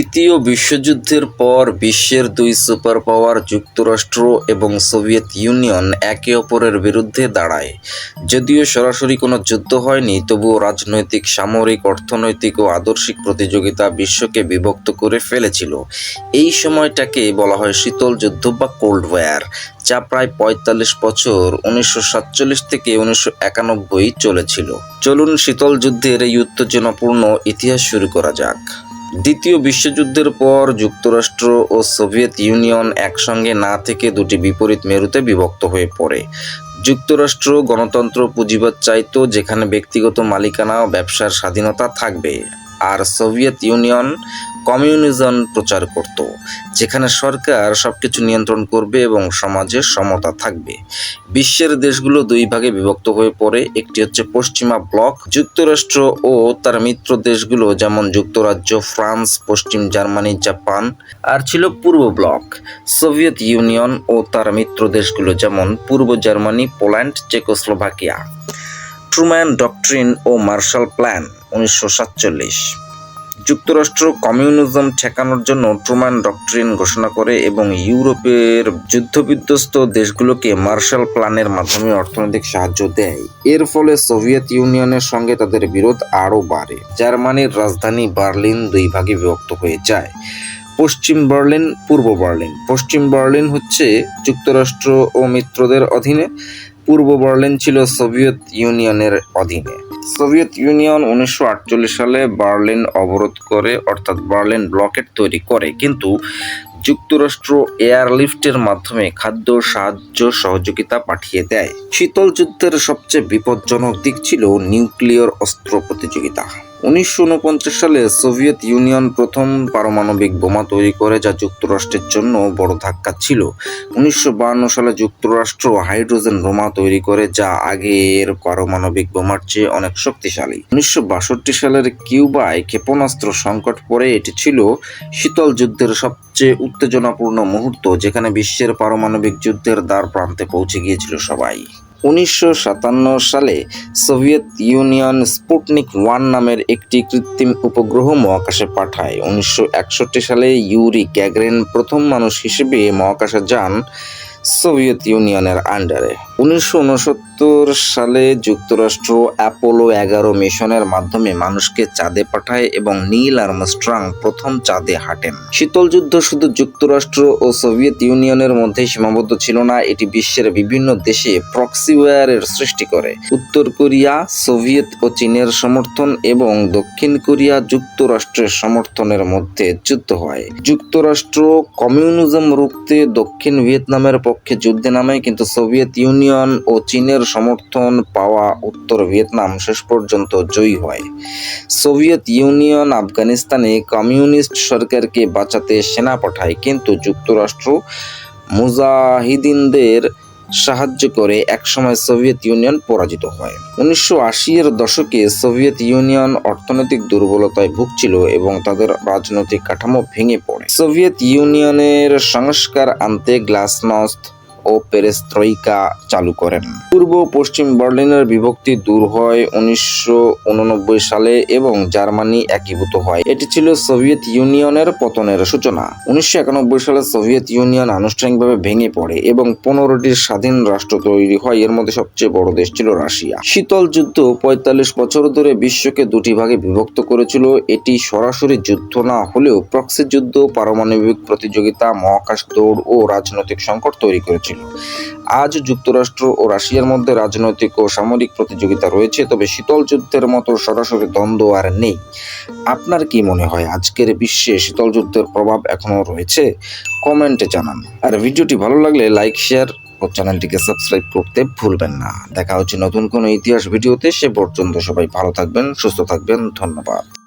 দ্বিতীয় বিশ্বযুদ্ধের পর বিশ্বের দুই সুপার পাওয়ার যুক্তরাষ্ট্র এবং সোভিয়েত ইউনিয়ন একে অপরের বিরুদ্ধে দাঁড়ায়। যদিও সরাসরি কোনো যুদ্ধ হয়নি, তবুও রাজনৈতিক, সামরিক, অর্থনৈতিক ও আদর্শিক প্রতিযোগিতা বিশ্বকে বিভক্ত করে ফেলেছিল। এই সময়টাকে বলা হয় শীতল যুদ্ধ বা কোল্ড ওয়ার, যা প্রায় পঁয়তাল্লিশ বছর উনিশশো সাতচল্লিশ থেকে উনিশশো একানব্বই চলেছিল। চলুন শীতল যুদ্ধের এই উত্তেজনাপূর্ণ ইতিহাস শুরু করা যাক। দ্বিতীয় বিশ্বযুদ্ধের পর যুক্তরাষ্ট্র ও সোভিয়েত ইউনিয়ন একসঙ্গে না থেকে দুটি বিপরীত মেরুতে বিভক্ত হয়ে পড়ে। যুক্তরাষ্ট্র গণতন্ত্র পুঁজিবাদ চাইতো যেখানে ব্যক্তিগত মালিকানা ও ব্যবসার স্বাধীনতা থাকবে। আর সোভিয়েত ইউনিয়ন কমিউনিজম প্রচার করত, যেখানে সরকার সবকিছু নিয়ন্ত্রণ করবে এবং সমাজে সমতা থাকবে। বিশ্বের দেশগুলো দুই ভাগে বিভক্ত হয়ে পড়ে, একটি হচ্ছে পশ্চিমা ব্লক, যুক্তরাষ্ট্র ও তার মিত্র দেশগুলো যেমন যুক্তরাজ্য, ফ্রান্স, পশ্চিম জার্মানি, জাপান, আর ছিল পূর্ব ব্লক। সোভিয়েত ইউনিয়ন ও তার মিত্র দেশগুলো যেমন পূর্ব Germany, Poland, Czechoslovakia. Truman doctrine ও মার্শাল প্ল্যান উনিশশো সাতচল্লিশ। যুক্তরাষ্ট্র কমিউনিজম ঠেকানোর জন্য ট্রুম্যান ডকট্রিন ঘোষণা করে এবং ইউরোপের যুদ্ধবিধ্বস্ত দেশগুলোকে মার্শাল প্ল্যানের মাধ্যমে অর্থনৈতিক সাহায্য দেয়। এর ফলে সোভিয়েত ইউনিয়নের সঙ্গে তাদের বিরোধ আরও বাড়ে। জার্মানির রাজধানী বার্লিন দুই ভাগে বিভক্ত হয়ে যায়। পশ্চিম বার্লিন, পূর্ব বার্লিন। পশ্চিম বার্লিন হচ্ছে যুক্তরাষ্ট্র ও মিত্রদের অধীনে পূর্ব বার্লিন ছিল সোভিয়েত ইউনিয়নের অধীনে। সোভিয়েত ইউনিয়ন উনিশশো আটচল্লিশ সালে বার্লিন অবরোধ করে, অর্থাৎ বার্লিন ব্লকেট তৈরি করে, কিন্তু যুক্তরাষ্ট্র এয়ারলিফটের মাধ্যমে খাদ্য, সাহায্য, সহযোগিতা পাঠিয়ে দেয়। শীতল যুদ্ধের সবচেয়ে বিপজ্জনক দিক ছিল নিউক্লিয়র অস্ত্র প্রতিযোগিতা। উনিশশো উনপঞ্চাশ সালে সোভিয়েত ইউনিয়ন প্রথম পারমাণবিক বোমা তৈরি করে, যা যুক্তরাষ্ট্রের জন্য বড় ধাক্কা ছিল। উনিশশো সালে যুক্তরাষ্ট্র হাইড্রোজেন বোমা তৈরি করে, যা আগের পারমাণবিক বোমার চেয়ে অনেক শক্তিশালী। উনিশশো বাষট্টি সালের কিউবায় ক্ষেপণাস্ত্র সংকট পড়ে, এটি ছিল শীতল যুদ্ধের সবচেয়ে উত্তেজনাপূর্ণ মুহূর্ত, যেখানে বিশ্বের পারমাণবিক যুদ্ধের দ্বার প্রান্তে পৌঁছে গিয়েছিল সবাই। উনিশশো সাতান্ন সালে সোভিয়েত ইউনিয়ন স্পুটনিক ওয়ান নামের একটি কৃত্রিম উপগ্রহ মহাকাশে পাঠায়। উনিশশো একষট্টি সালে ইউরি গ্যাগরেন প্রথম মানুষ হিসেবে মহাকাশে যান সোভিয়েত ইউনিয়নের আন্ডারে। উনিশশো উনসত্তর সালে যুক্তরাষ্ট্র অ্যাপোলো এগারো মিশনের মাধ্যমে মানুষকে চাঁদে পাঠায় এবং নীল আর্মস্ট্রং প্রথম চাঁদে হাঁটেন। শীতল যুদ্ধ শুধু যুক্তরাষ্ট্র ও সোভিয়েত ইউনিয়নের মধ্যে সীমাবদ্ধ ছিল না, এটি বিশ্বের বিভিন্ন দেশে প্রক্সিওয়ারের সৃষ্টি করে। উত্তর কোরিয়া, সোভিয়েত ও চীনের সমর্থন এবং দক্ষিণ কোরিয়া যুক্তরাষ্ট্রের সমর্থনের মধ্যে যুদ্ধ হয়। যুক্তরাষ্ট্র কমিউনিজম রুখতে দক্ষিণ ভিয়েতনামের পক্ষে যুদ্ধে নামে, কিন্তু সোভিয়েত ইউনিয়ন ও চীনের সমর্থন পাওয়া উত্তর ভিয়েতনাম শেষ পর্যন্ত জয়ী হয়। সোভিয়েত ইউনিয়ন আফগানিস্তানে কমিউনিস্ট সরকারকে বাঁচাতে সেনা পাঠায়, কিন্তু যুক্তরাষ্ট্র মুজাহিদিনদের সাহায্য করে একসময় সোভিয়েত ইউনিয়ন পরাজিত হয়। উনিশশো আশি এর দশকে সোভিয়েত ইউনিয়ন অর্থনৈতিক দুর্বলতায় ভুগছিল এবং তাদের রাজনৈতিক কাঠামো ভেঙে পড়ে। সোভিয়েত ইউনিয়নের সংস্কার আনতে গ্লাসনস্ট ও পেরেস্ত্রইকা চালু করেন। পূর্ব পশ্চিম বার্লিনের বিভক্তি দূর হয় উনিশশো উননব্বই সালে এবং জার্মানি একীভূত হয়। এটি ছিল সোভিয়েত ইউনিয়নের পতনের সূচনা। উনিশশো একানব্বই সালে সোভিয়েত ইউনিয়ন আনুষ্ঠানিকভাবে ভেঙে পড়ে এবং পনেরোটি স্বাধীন রাষ্ট্র তৈরি হয়। এর মধ্যে সবচেয়ে বড় দেশ ছিল রাশিয়া। শীতল যুদ্ধ পঁয়তাল্লিশ বছর ধরে বিশ্বকে দুটি ভাগে বিভক্ত করেছিল। এটি সরাসরি যুদ্ধ না হলেও প্রক্সি যুদ্ধ, পারমাণবিক প্রতিযোগিতা, মহাকাশ দৌড় ও রাজনৈতিক সংকট তৈরি করেছিল। আজ যুক্তরাষ্ট্র ও রাশিয়ার মধ্যে রাজনৈতিক ও সামরিক প্রতিযোগিতা রয়েছে, তবে শীতল যুদ্ধের মতো সরাসরি দ্বন্দ্ব আর নেই। আপনার কি মনে হয়, আজকের বিশ্বে শীতল যুদ্ধের প্রভাব এখনও রয়েছে? কমেন্টে জানান। আর ভিডিওটি ভালো লাগলে লাইক, শেয়ার ও চ্যানেলটিকে সাবস্ক্রাইব করতে ভুলবেন না। দেখা হচ্ছে নতুন কোনো ইতিহাস ভিডিওতে, সে পর্যন্ত সবাই ভালো থাকবেন, সুস্থ থাকবেন, ধন্যবাদ।